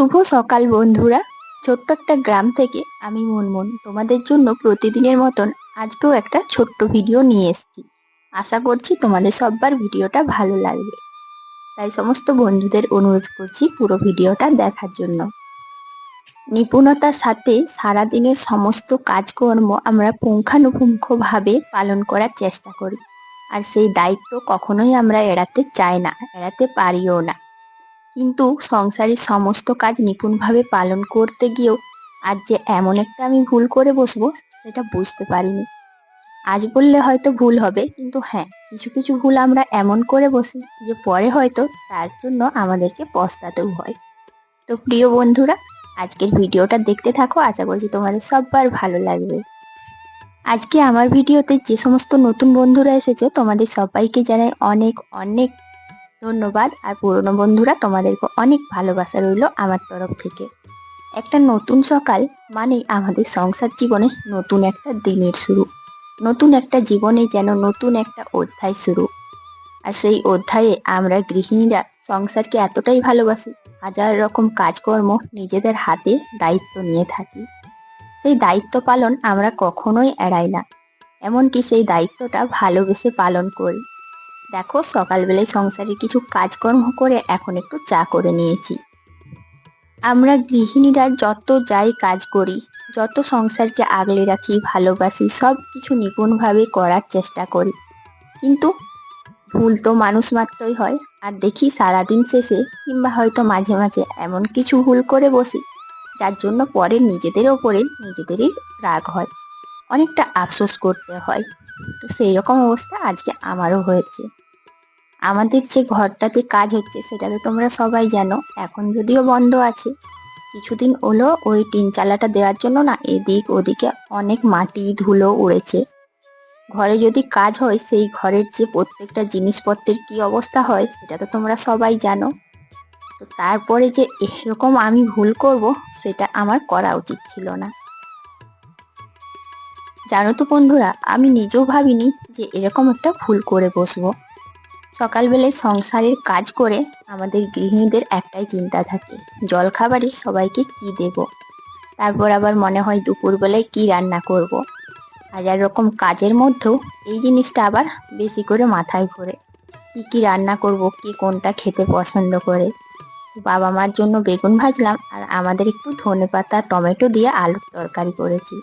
শুভ সকাল, বন্ধুরা। ছোট্ট একটা গ্রাম থেকে আমি মনমন। তোমাদের জন্য প্রতিদিনের মতন আজকেও একটা ছোট্ট ভিডিও নিয়ে এসেছি। আশা করছি তোমাদের সববার ভিডিওটা ভালো লাগবে। তাই সমস্ত বন্ধুদের অনুরোধ করছি পুরো ভিডিওটা দেখার জন্য। নিপুণতার সাথে সারাদিনের সমস্ত কাজকর্ম আমরা পুঙ্খানুপুঙ্খভাবে পালন করার চেষ্টা করি। আর সেই দায়িত্ব কখনোই আমরা এড়াতে চাই না, এড়াতে পারিও না। কিন্তু সংসারের সমস্ত কাজ নিপুণভাবে পালন করতে গিয়েও আজ যে এমন একটা আমি ভুল করে বসবো, সেটা বুঝতে পারিনি। আজ বললে হয়তো ভুল হবে, কিন্তু হ্যাঁ কিছু কিছু ভুল আমরা এমন করে বসি যে পরে হয়তো তার জন্য আমাদেরকে পস্তাতেও হয়। তো প্রিয় বন্ধুরা, আজকের ভিডিওটা দেখতে থাকো, আশা করছি তোমাদের সববার ভালো লাগবে। আজকে আমার ভিডিওতে যে সমস্ত নতুন বন্ধুরা এসেছ, তোমাদের সবাইকে জানাই অনেক অনেক ধন্যবাদ। আর পুরনো বন্ধুরা, তোমাদেরকে অনেক ভালোবাসা রইল আমার তরফ থেকে। একটা নতুন সকাল মানে আমাদের সংসার জীবনে নতুন একটা দিনের শুরু। নতুন একটা জীবনে যেন নতুন একটা অধ্যায় শুরু। আর সেই অধ্যায়ে আমরা গৃহিণীরা সংসারকে এতটাই ভালোবাসি, হাজার রকম কাজকর্ম নিজেদের হাতে দায়িত্ব নিয়ে থাকি। সেই দায়িত্ব পালন আমরা কখনোই এড়াই না। এমনকি সেই দায়িত্বটা ভালোবেসে পালন করি। দেখো, সকালবেলায় সংসারে কিছু কাজকর্ম করে এখন একটু চা করে নিয়েছি। আমরা গৃহিণীরা যত যাই কাজ করি, যত সংসারকে আগলে রাখি, ভালোবাসি সব কিছু নিপুণভাবে করার চেষ্টা করি। কিন্তু ভুল তো মানুষ মাত্রই হয়। আর দেখি সারাদিন শেষে কিংবা হয়তো মাঝে মাঝে এমন কিছু ভুল করে বসি, যার জন্য পরে নিজেদের ওপরে নিজেদেরই রাগ হয়। অনেকটা আফসোস করতে হয়। তো সেই রকম অবস্থা আজকে আমারও হয়েছে। আমাদের যে ঘরটাতে কাজ হচ্ছে সেটা তো তোমরা সবাই জানো। এখন যদিও বন্ধ আছে। কিছুদিন হলো ওই টিন চালাটা দেওয়ার জন্য না এদিক ওদিকে অনেক মাটি, ধুলো উড়েছে। ঘরে যদি কাজ হয়, সেই ঘরের যে প্রত্যেকটা জিনিসপত্রের কি অবস্থা হয়, সেটা তো তোমরা সবাই জানো। তো তারপরে যে এরকম আমি ভুল করব, সেটা আমার করা উচিত ছিল না। জানো তো বন্ধুরা, আমি নিজেও ভাবিনি যে এরকম একটা ভুল করে বসবো। সকালবেলায় সংসারের কাজ করে আমাদের গৃহিণীদের একটাই চিন্তা থাকে, জলখাবারে সবাইকে কি দেব? তারপর আবার মনে হয় দুপুরবেলায় কি রান্না করব। হাজার রকম কাজের মধ্যেও এই জিনিসটা আবার বেশি করে মাথায় ঘোরে। কি কি রান্না করব, কি কোনটা খেতে পছন্দ করে? বাবা মার জন্য বেগুন ভাজলাম আর আমাদের একটু ধনে পাতা, টমেটো দিয়ে আলুর তরকারি করেছি।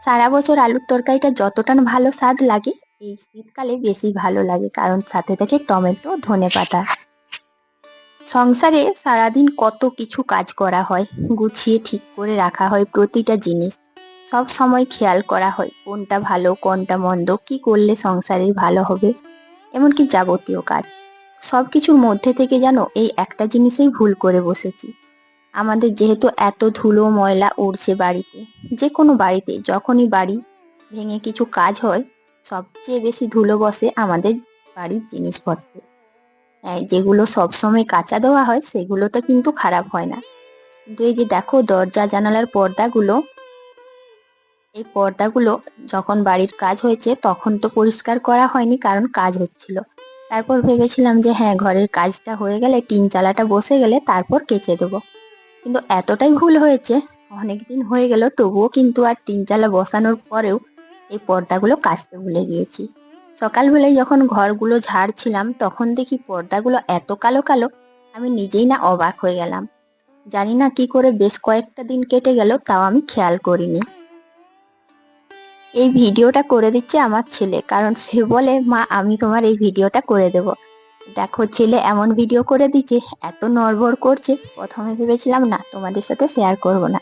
সারা বছর আলুর তরকারিটা যতটা ভালো স্বাদ লাগে এই শীতকালে বেশি ভালো লাগে, কারণ সাথে থাকে টমেটো, ধনে পাতা। সংসারে সারাদিন কত কিছু কাজ করা হয়, গুছিয়ে ঠিক করে রাখা হয় প্রতিটা জিনিস। সব সময় খেয়াল করা হয় কোনটা ভালো, কোনটা মন্দ, কি করলে সংসারে ভালো হবে, এমনকি যাবতীয় কাজ। সব কিছুর মধ্যে থেকে যেন এই একটা জিনিসেই ভুল করে বসেছি। আমাদের যেহেতু এত ধুলো, ময়লা উড়ছে বাড়িতে যে কোনো বাড়িতে, যখনই বাড়ি ভেঙে কিছু কাজ হয় সবচেয়ে বেশি ধুলো বসে আমাদের বাড়ির জিনিসপত্রে। হ্যাঁ, যেগুলো সবসময় কাঁচা দেওয়া হয় সেগুলো তো কিন্তু খারাপ হয় না। কিন্তু এই যে দেখো দরজা জানালার পর্দাগুলো এই পর্দাগুলো যখন বাড়ির কাজ হয়েছে তখন তো পরিষ্কার করা হয়নি কারণ কাজ হচ্ছিল। তারপর ভেবেছিলাম যে হ্যাঁ ঘরের কাজটা হয়ে গেলে টিন চালাটা বসে গেলে তারপর কেচে দেবো। কিন্তু এতটাই ভুল হয়েছে অনেকদিন হয়ে গেল তবুও কিন্তু আর টিন চালা বসানোর পরেও এই পর্দাগুলো কাচতে ভুলে গিয়েছি। সকালবেলায় যখন ঘরগুলো ঝাড়ছিলাম, তখন দেখি পর্দাগুলো এত কালো কালো, আমি নিজেই না অবাক হয়ে গেলাম। জানি না কি করে বেশ কয়েকটা দিন কেটে গেল, তাও আমি খেয়াল করিনি। এই ভিডিওটা করে দিচ্ছে আমার ছেলে, কারণ সে বলে, মা, আমি তোমার এই ভিডিওটা করে দেব। দেখো, ছেলে এমন ভিডিও করে দিচ্ছে, এত নড়বড় করছে, প্রথমে ভেবেছিলাম, না, তোমাদের সাথে শেয়ার করব না।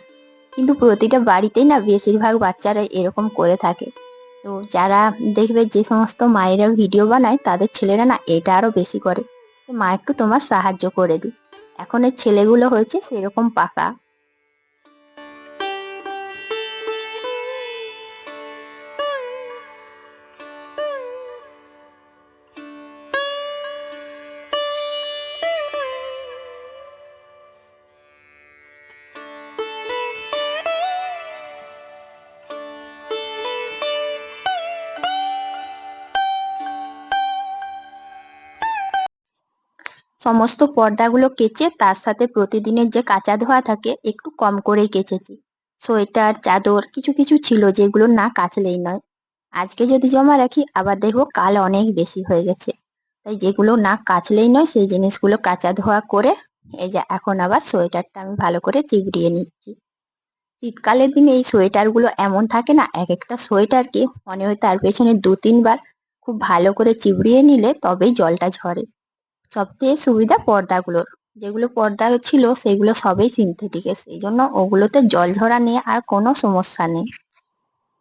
কিন্তু প্রতিটা বাড়িতেই না বেশিরভাগ বাচ্চারা এরকম করে থাকে। তো যারা দেখবে যে সমস্ত মায়েরা ভিডিও বানায়, তাদের ছেলেরা না এটা আরও বেশি করে। মা, একটু তোমার সাহায্য করে দি এখন এর ছেলেগুলো হয়েছে সেরকম পাকা। সমস্ত পর্দাগুলো কেচে তার সাথে প্রতিদিনের যে কাঁচা ধোয়া থাকে, একটু কম করেই কেচেছি। সোয়েটার, চাদর, কিছু কিছু ছিল যেগুলো না কাচলেই নয়। আজকে যদি জমা রাখি, আবার দেখব কাল অনেক বেশি হয়ে গেছে। তাই যেগুলো না কাচলেই নয়, সেই জিনিসগুলো কাঁচা ধোয়া করে, এই যে এখন আবার সোয়েটারটা আমি ভালো করে চিবড়িয়ে নিচ্ছি। শীতকালের দিনে এই সোয়েটারগুলো এমন থাকে না এক একটা সোয়েটারকে মনে হয় তার পেছনে দু তিনবার খুব ভালো করে চিবড়িয়ে নিলে তবেই জলটা ঝরে। সবথেকে সুবিধা পর্দাগুলোর। যেগুলো পর্দা ছিল, সেগুলো সবই সিনথেটিকের সেই জন্য ওগুলোতে জল ঝরা নিয়ে আর কোনো সমস্যা নেই।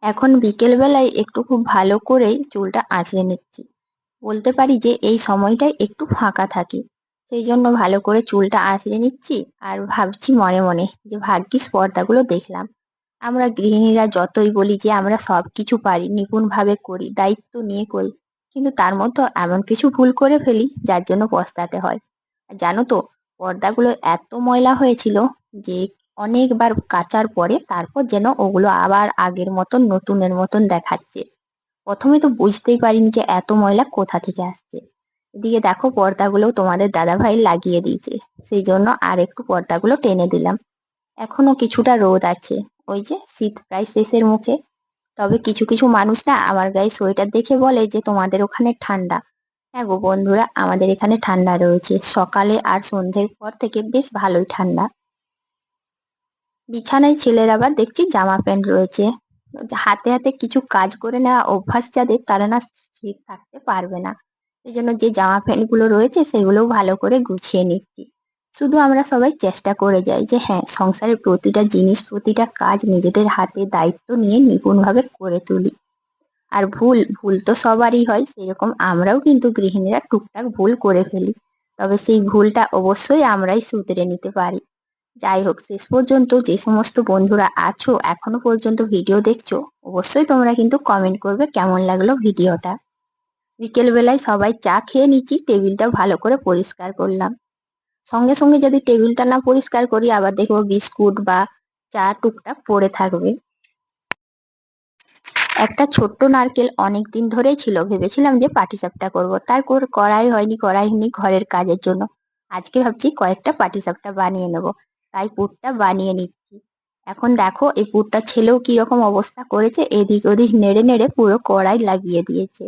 এখন বিকেলবেলায় একটু খুব ভালো করেই চুলটা আঁচড়ে নিচ্ছি। বলতে পারি যে এই সময়টাই একটু ফাঁকা থাকে। সেই জন্য ভালো করে চুলটা আঁচড়ে নিচ্ছি আর ভাবছি মনে মনে যে ভাগ্যিস পর্দাগুলো দেখলাম। আমরা গৃহিণীরা যতই বলি যে আমরা সব কিছু পারি, নিপুণভাবে করি, দায়িত্ব নিয়ে করি কিন্তু তার মধ্যে এমন কিছু ভুল করে ফেলি, যার জন্য পস্তাতে হয়। জানো তো, পর্দাগুলো এত ময়লা হয়েছিল যে অনেকবার কাচার পরে তারপর যেন ওগুলো আবার আগের মতন, নতুনের মতন দেখাচ্ছে। প্রথমে তো বুঝতেই পারিনি যে এত ময়লা কোথা থেকে আসছে। এদিকে দেখো পর্দাগুলো তোমাদের দাদাভাই লাগিয়ে দিয়েছে। সেই জন্য আর একটু পর্দাগুলো টেনে দিলাম। এখনও কিছুটা রোদ আছে। ওই যে শীত প্রায় শেষের মুখে। তবে কিছু কিছু মানুষ না আমার গায়ে সোয়েটার দেখে বলে যে তোমাদের ওখানে ঠান্ডা। হ্যাঁ গো বন্ধুরা, আমাদের এখানে ঠান্ডা রয়েছে। সকালে আর সন্ধ্যের পর থেকে বেশ ভালোই ঠান্ডা। বিছানায় ছেলের আবার দেখছি জামা প্যান্ট রয়েছে। হাতে হাতে কিছু কাজ করে নেওয়া অভ্যাস যাদের, তারা না শীত থাকতে পারবে না। সেই জন্য যে জামা প্যান্টগুলো রয়েছে, সেগুলোও ভালো করে গুছিয়ে নিচ্ছি। শুধু আমরা সবাই চেষ্টা করে যাই যে হ্যাঁ সংসারের প্রতিটা জিনিস, প্রতিটা কাজ নিজেদের হাতে দায়িত্ব নিয়ে নিপুণভাবে করে তুলি। আর ভুল ভুল তো সবারই হয়, সেরকম আমরাও কিন্তু গৃহিণীরা টুকটাক ভুল করে ফেলি। তবে সেই ভুলটা অবশ্যই আমরাই শুধরে নিতে পারি। যাই হোক, শেষ পর্যন্ত যে সমস্ত বন্ধুরা আছো, এখনও পর্যন্ত ভিডিও দেখছ, অবশ্যই তোমরা কিন্তু কমেন্ট করবে কেমন লাগল ভিডিওটা। বিকেল বেলায় সবাই চা খেয়ে নিচ্ছি, টেবিলটা ভালো করে পরিষ্কার করলাম। সঙ্গে সঙ্গে যদি টেবিলটা না পরিষ্কার করি, আবার দেখব বিস্কুট বা চা টুকটাক পড়ে থাকবে। একটা ছোট্ট নারকেল অনেক দিন ধরেই ছিল, ভেবেছিলাম যে পাটিসাপটা করব। তারপর করাই হয়নি করাই হয়নি ঘরের কাজের জন্য। আজকে ভাবছি কয়েকটা পাটিসাপটা বানিয়ে নেব। তাই পুরটা বানিয়ে নিচ্ছি। এখন দেখো, এই পুরটা ছেলেও কীরকম অবস্থা করেছে, এদিক ওদিক নেড়ে নেড়ে পুরো কড়াই লাগিয়ে দিয়েছে।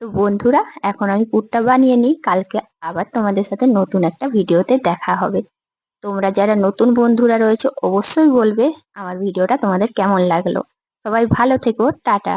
তো বন্ধুরা, এখন আমি পুরটা বানিয়ে নিই। কালকে আবার তোমাদের সাথে নতুন একটা ভিডিওতে দেখা হবে। তোমরা যারা নতুন বন্ধুরা রয়েছে, অবশ্যই বলবে আমার ভিডিওটা তোমাদের কেমন লাগল। সবাই ভালো থেকো, টাটা।